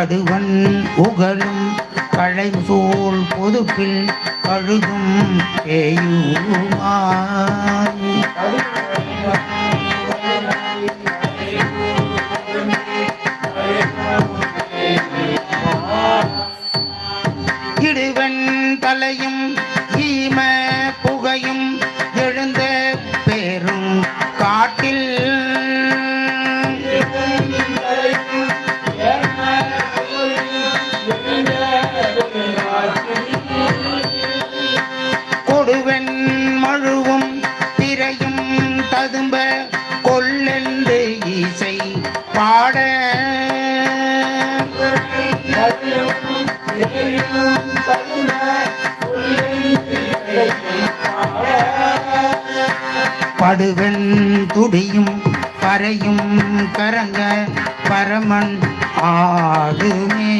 கடுவன் உகலும் கழைசூழ் பொதுப்பில் கழுகும் பேயுமா முழுவன் மழுவும் திரையும் ததும்ப கொல்லென்று இசை பாட. படுவன் துடியும் பறையும் கரங்க பரமன் ஆடுமே